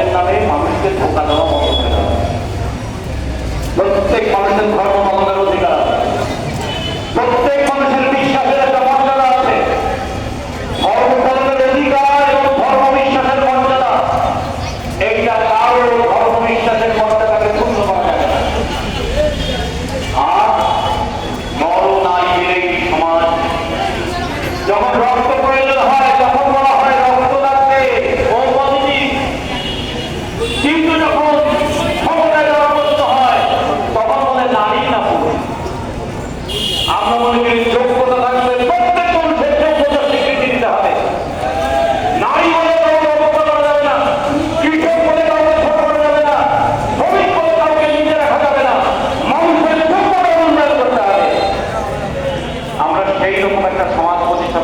ধর্মের নামে মানুষকে ধোকা দেওয়া বন্ধ করে দেওয়া প্রত্যেক মানুষের ধর্ম পালনের অধিকার। প্রত্যেক মানুষের বিশ্বাসের একটা মর্যাদা আছে। ধর্ম পালনের অধিকার এবং ধর্ম বিশ্বাসের মর্যাদা। এইটা কারও ধর্ম বিশ্বাসের মর্যাদাকে ক্ষুণ্ণ করা যাবে না। আর নর নারী সমাজ যখন রক্ত প্রয়োজন হয় তখন বলা হয় রক্ত লাগবে ও পজিটিভ কিন্তু যখন ক্ষমতায় জনগত হয়, তখন বলে নারী না আমরা মনে করি যোগ্যতা থাকবে প্রত্যেক মানুষের যোগ্যতা স্বীকৃতি দিতে হবে। সেই রকম একটা সমাজ প্রতিষ্ঠা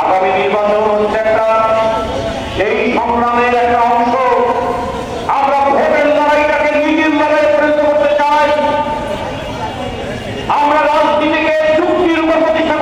আগামী নির্বাচন হচ্ছে একটা, সেই সংগ্রামের একটা আমরা রাজনীতিকে চুক্তির উপর প্রতিষ্ঠা